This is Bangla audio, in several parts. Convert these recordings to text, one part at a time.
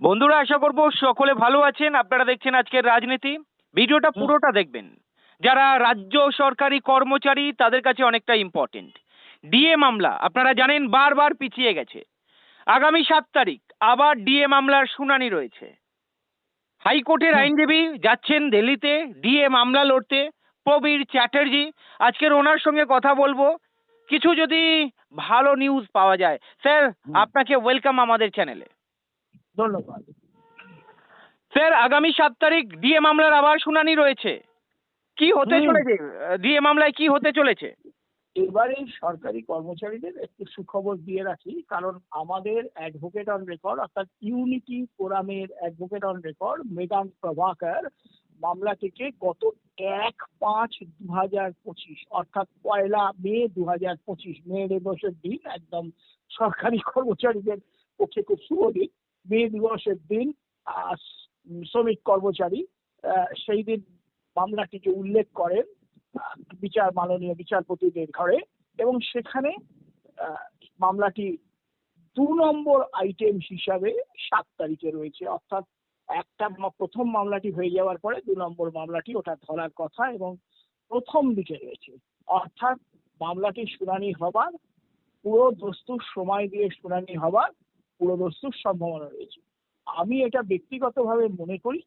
বন্ধুরা আশা করব সকলে ভালো আছেন। আপনারা দেখছেন আজকের রাজনীতি। ভিডিওটা পুরোটা দেখবেন। যারা রাজ্য সরকারি কর্মচারী তাদের কাছে অনেকটা ইম্পর্টেন্ট ডিএ মামলা আপনারা জানেন বারবার পিছিয়ে গেছে। আগামী সাত তারিখ আবার ডিএ মামলার শুনানি রয়েছে। হাইকোর্টের আইনজীবী যাচ্ছেন দিল্লিতে ডিএ মামলা লড়তে। প্রবীর চ্যাটার্জি আজকের ওনার সঙ্গে কথা বলব। কিছু যদি ভালো নিউজ পাওয়া যায়। স্যার আপনাকে ওয়েলকাম আমাদের চ্যানেলে ধন্যবাদ। স্যার আগামী সাত তারিখ ডিএ মামলার আবার শুনানি রয়েছে। কি হতে চলেছে? ডিএ মামলায় কি হতে চলেছে? এবারে সরকারি কর্মচারীদের একটু সুখবর দিয়ে রাখি কারণ আমাদের অ্যাডভোকেট অন রেকর্ড অর্থাৎ ইউনিটি ফোরামের অ্যাডভোকেট অন রেকর্ড মেদান প্রভাকর মামলাটিকে গত এক পাঁচ দু হাজার পঁচিশ অর্থাৎ পয়লা মে দু হাজার পঁচিশ মে দিবসের দিন একদম সরকারি কর্মচারীদের পক্ষে খুব শুভ দিন। মে দিবসের দিন শ্রমিক কর্মচারী সেই দিন মামলাটিকে উল্লেখ করেন বিচার মাননীয় বিচারপতিদের ঘরে এবং সেখানে মামলাটি দু নম্বর আইটেম হিসাবে সাত তারিখে রয়েছে। অর্থাৎ একটা প্রথম মামলাটি হয়ে যাওয়ার পরে দু নম্বর মামলাটি ওটা ধরার কথা এবং প্রথম দিকে রয়েছে। অর্থাৎ মামলাটি শুনানি হবার, পুরো দস্তুর সময় দিয়ে শুনানি হবার পুরো দস্তুর সম্ভাবনা রয়েছে। আমি এটা ব্যক্তিগতভাবে মনে করি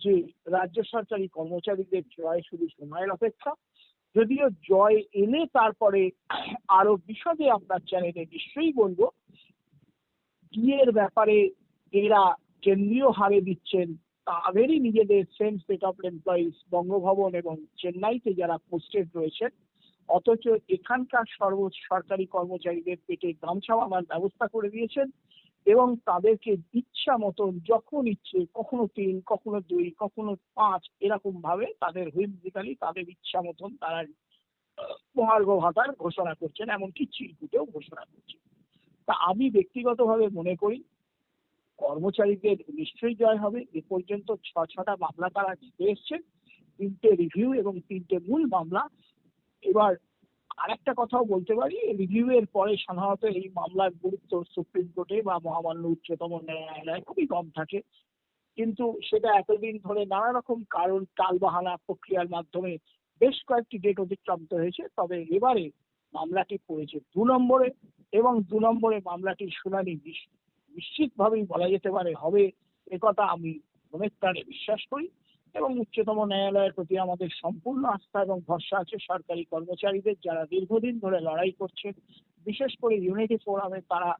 যে রাজ্য সরকারি কর্মচারীদের জয় শুধু সময়ের অপেক্ষা, যদিও জয় এলে তারপরে আরও বিশদে আপনার চ্যানেলে নিশ্চয়ই বলব, বিয়ের ব্যাপারে এরা কেন্দ্রীয় হারে দিচ্ছেন, তাদেরই নিজেদের same set of employees Bangabhavan এবং চেন্নাইতে যারা পোস্টেড রয়েছেন, অথচ এখানকার সর্ব সরকারি কর্মচারীদের পেটে গামছা বাঁধার ব্যবস্থা করে দিয়েছেন। এবং তাদেরকে ইচ্ছা মতন, যখন ইচ্ছে, কখনো তিন, কখনো দুই, কখনো পাঁচ এরকম ভাবে তাদের হুইমজিক্যালি তাদের ইচ্ছা মতন তারা মহার্ঘ ভাতার ঘোষণা করছেন, এমনকি চিরকুটেও ঘোষণা করছেন। তা আমি ব্যক্তিগতভাবে মনে করি, কর্মচারীদের নিশ্চয়ই জয় হবে। এ পর্যন্ত ছ ছটা মামলা তারা জিতে এসছেন। তিনটে রিভিউ এবং তিনটে মূল মামলা। এবার আরেকটা কথাও বলতে পারি রিভিউ এর পরে সাধারণত এই মামলার গুরুত্ব সুপ্রিম কোর্টে বা মহামান্য উচ্চতম ন্যায়ালয়ে খুবই কম থাকে। কিন্তু সেটা এতদিন ধরে নানা রকম কারণ টালবাহানা প্রক্রিয়ার মাধ্যমে বেশ কয়েকটি ডেট অতিক্রান্ত হয়েছে। তবে এবারে মামলাটি পড়েছে দু নম্বরে এবং দু নম্বরে মামলাটির শুনানি নিশ- নিশ্চিতভাবেই বলা যেতে পারে হবে। একথা আমি মনের প্রাণে বিশ্বাস করি। এবং উচ্চতম ন্যায়ালয়ের প্রতি আমাদের সম্পূর্ণ আস্থা এবং ভরসা আছে সরকারি কর্মচারীদের যারা দীর্ঘদিন ধরে লড়াই করছেন বিশেষ করে ইউনিটি ফোরামে তারা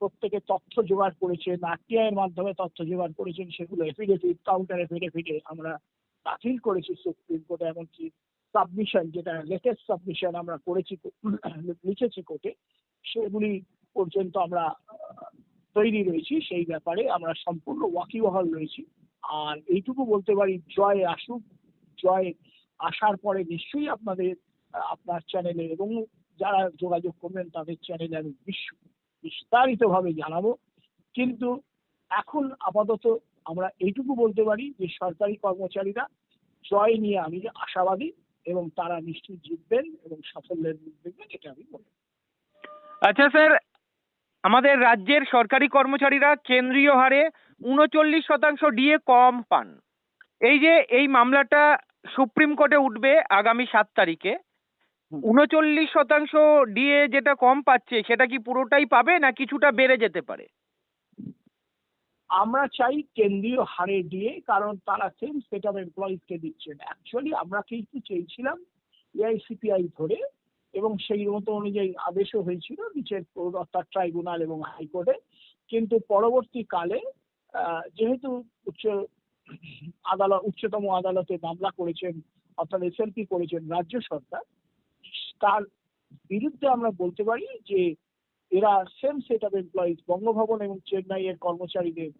প্রত্যেকে তথ্য জোগাড় করেছেন আরটিআই এর মাধ্যমে তথ্য জোগাড় করেছেন, সেগুলো এফিডেভিট কাউন্টার এফিডেভিটে আমরা দাখিল করেছি সুপ্রিম কোর্টে এমনকি সাবমিশন যেটা লেটেস্ট সাবমিশন আমরা করেছি লিখেছি কোর্টে, সেগুলি পর্যন্ত আমরা তৈরি রয়েছি। সেই ব্যাপারে আমরা সম্পূর্ণ ওয়াকিবহাল রয়েছি। আর এইটুকু বলতে পারি, জয় আসুক, জয় আসার পরে নিশ্চয়ই আপনাদের আপনার চ্যানেলে এবং যারা যোগাযোগ করবেন তাদের চ্যানেলে আমি বিস্তারিতভাবে জানাব। কিন্তু এখন আপাতত আমরা এইটুকু বলতে পারি যে সরকারি কর্মচারীরা জয় নিয়ে আমি যে আশাবাদী এবং তারা নিশ্চয়ই জিতবেন এবং সাফল্যের মুখ দেখবেন, এটা আমি বলি আচ্ছা স্যার, আমাদের রাজ্যের সরকারি কর্মচারীরা কেন্দ্রীয় হারে উনচল্লিশ শতাংশ ডিএ কম পান। এই যে এই মামলাটা সুপ্রিম কোর্টে উঠবে আগামী সাত তারিখে। উনচল্লিশ শতাংশ ডিএ যেটা কম পাচ্ছে সেটা কি পুরোটাই পাবে না কিছুটা বেড়ে যেতে পারে? আমরা চাই কেন্দ্রীয় হারে দিয়ে কারণ তারা সেম সেট অফ এমপ্লয়িজকে দিচ্ছেন। অ্যাকচুয়ালি আমরা কিন্তু চেয়েছিলাম এআইসিপিআই ধরে এবং সেই মতো অনুযায়ী আদেশও হয়েছিল নিচের অর্থাৎ ট্রাইব্যুনাল এবং হাইকোর্টে কিন্তু পরবর্তীকালে যেহেতু উচ্চ আদালত, উচ্চতম আদালতে মামলা করেছেন, অর্থাৎ এসএলপি করেছেন রাজ্য সরকার, তার বিরুদ্ধে আমরা বলতে পারি যে এরা same set of employees Bangabhavan এবং চেন্নাইয়ের কর্মচারীদের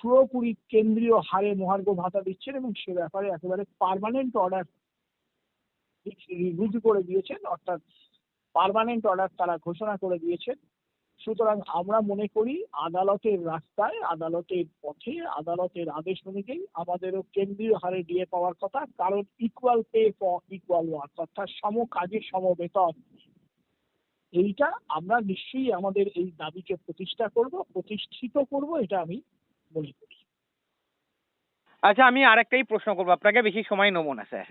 পুরোপুরি কেন্দ্রীয় হারে মহার্ঘ ভাতা দিচ্ছেন এবং সে ব্যাপারে একেবারে পারমানেন্ট অর্ডার রুজু করে দিয়েছেন, অর্থাৎ পারমানেন্ট অর্ডার তারা ঘোষণা করে দিয়েছেন। সুতরাং আমরা মনে করি আদালতের রাস্তায়, আদালতের পথে, আদালতের আদেশ অনুযায়ী আমাদেরও কেন্দ্রীয় হারে দিয়ে পাওয়ার কথা, কারণ equal pay for equal work অর্থাৎ সম কাজে সম বেতন। এইটা আমরা নিশ্চয়ই আমাদের এই দাবিকে প্রতিষ্ঠা করব, প্রতিষ্ঠিত করব, এটা আমি মনে করি। আচ্ছা আমি আরেকটাই প্রশ্ন করব, আপনাকে বেশি সময় নেব না, স্যার।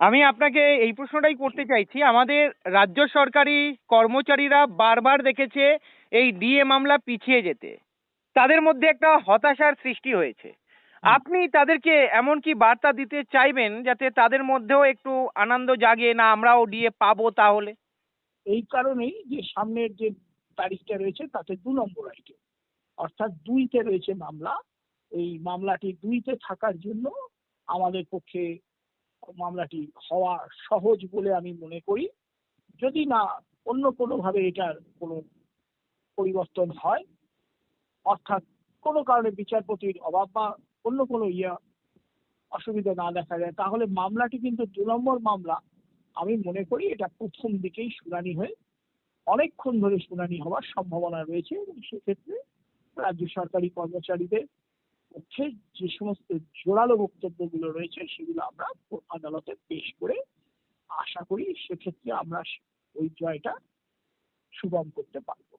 আমি আপনাকে এই প্রশ্নটাই করতে চাইছি আমাদের রাজ্য সরকারি কর্মচারীরা বারবার দেখেছে এই ডিএ মামলা পিছিয়ে যেতে। তাদের মধ্যে একটা হতাশার সৃষ্টি হয়েছে। আপনি তাদেরকে এমন কি বার্তা দিতে চাইবেন যাতে তাদের মধ্যেও একটু আনন্দ জাগে না আমরাও ডিএ পাবো তাহলে? এই কারণেই যে সামনের যে তারিখটা রয়েছে তাতে দু নম্বর আইটেম অর্থাৎ দুইতে রয়েছে মামলা। এই মামলাটি দুইতে থাকার জন্য আমাদের পক্ষে মামলাটি হওয়া সহজ বলে আমি মনে করি। যদি না অন্য কোনোভাবে এটার কোনো পরিবর্তন হয়, অর্থাৎ কোনো কারণে বিচারপতির অভাব বা অন্য কোনো ইয়া অসুবিধা না দেখা যায়, তাহলে মামলাটি কিন্তু দু নম্বর মামলা। আমি মনে করি এটা প্রথম দিকেই শুনানি হয়ে, অনেকক্ষণ ধরে শুনানি হওয়ার সম্ভাবনা রয়েছে এবং সেক্ষেত্রে রাজ্য সরকারি কর্মচারীদের পক্ষে যে সমস্ত জোরালো বক্তব্যগুলো রয়েছে, সেগুলো আমরা আদালতে পেশ করে আশা করি সেক্ষেত্রে আমরা ওই জয়টা সুগম করতে পারব।